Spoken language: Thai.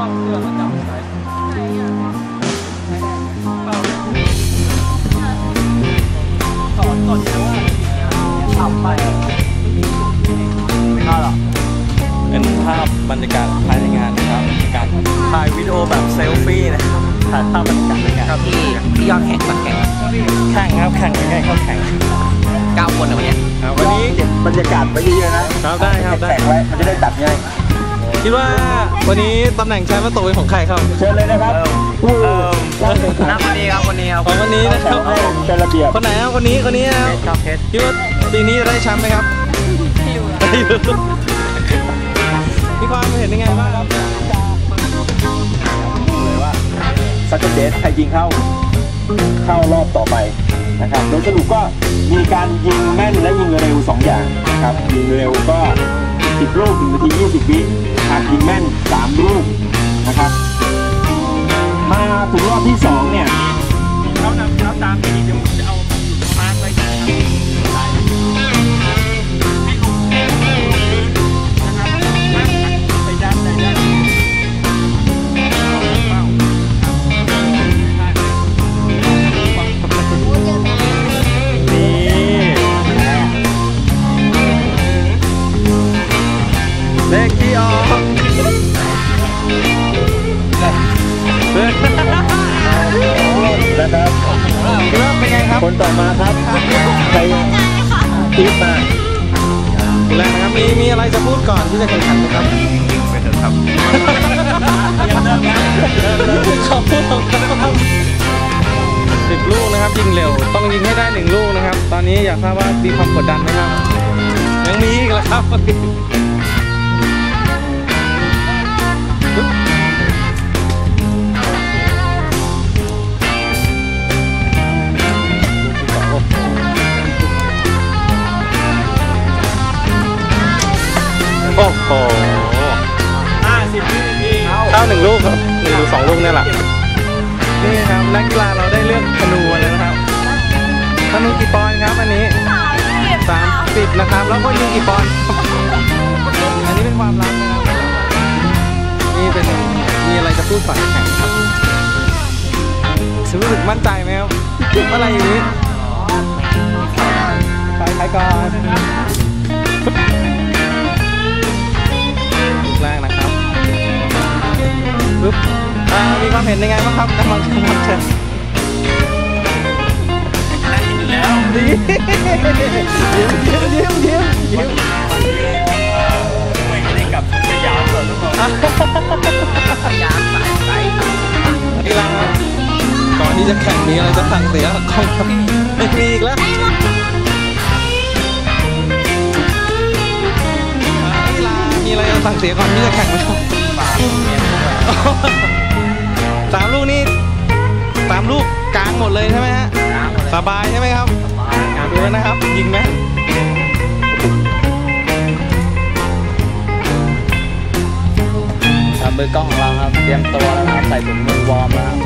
ซ่อมเครื่องแล้วจับใส่สอนก่อนเดี๋ยวว่าทำไปไม่น่าหรอกเป็นภาพบรรยากาศภายในงานนะครับการถ่ายวิดีโอแบบเซลฟี่นะครับถ่ายภาพบรรยากาศในงานที่ที่ยอดแข่งสักแข่งแข่งครับแข่งยังไงครับแข่งเก้าคนนะวันเนี้ยครับวันนี้บรรยากาศไว้เยอะนะครับได้ครับได้แข่งไว้มันจะได้ตัดง่าย คิดว่าวันนี้ตำแหน่งแชมป์ประตูเป็นของใครครับเชิญเลยนะครับผู้เอ่อนะวันนี้ครับวันนี้ครับของวันนี้นะครับให้เป็นระเบียบคนไหนครับคนนี้คนนี้นะครับครับเพชรคิดว่าปีนี้จะได้แชมป์ไหมครับไม่รู้มีความเห็นยังไงบ้างครับเลยว่าซัตเตอร์เดสใครยิงเข้าเข้ารอบต่อไปนะครับโดยสรุปก็มีการยิงแม่นและยิงเร็ว 2 อย่างนะครับยิงเร็วก็ 10ลูก1นาที20วิหากยิงแม่น 3 ลูกนะครับ มาถึงรอบที่ 2 เนี่ยเขานำเขาตามที่เดี๋ยว ครับคนต่อมาครับใครทีมมาคุณแรกนะครับมีมีอะไรจะพูดก่อนที่จะแข่งขันไหมครับไปเถอะครับขอบคุณครับสิบลูกนะครับยิงเร็ว ต้องยิงให้ได้หนึ่งลูกนะครับ ตอนนี้อยากทราบว่ามีความกดดันไหมครับ ยังมีอีกเหรอครับ โอ้โหห้าสิบวินาทีเข้าหนึ่งลูกครับหนึ่งหรือสองลูกเนี่ยแหละนี่ครับนักกีฬาเราได้เลือกธนูแล้วนะครับธนูกี่ปอนด์ครับอันนี้สามสิบนะครับ แล้วก็ยิงกี่ปอนด์อันนี้เป็นความลับนะครับนี่เป็นมีอะไรจะพูดฝากแข่งครับรู้สึกมั่นใจไหมครับอะไรอย่างนี้ไปใครก่อน ความเห็นยังไงบ้างครับกำลังกำลังเชิญแล้วดียิ้มยิ้มยิ้มยิ้มยิ้มไม่ได้กลับสยามเลยทุกคนสยามสายใสกีฬาก่อนที่จะแข่งมีอะไรจะสั่งเสียกับกล้องครับไม่มีอีกแล้วกีฬามีอะไรจะสั่งเสียก่อนที่จะแข่งไหมครับ ลูกกลางหมดเลยใช่ไหมฮะน้ำหมดเลยสบายใช่ไหมครับดูนะครับ ยิงไหมครับมือกล้องของเราครับ เตรียมตัวแล้วนะครับ ใส่ถุงมือวอร์มแล้วครับ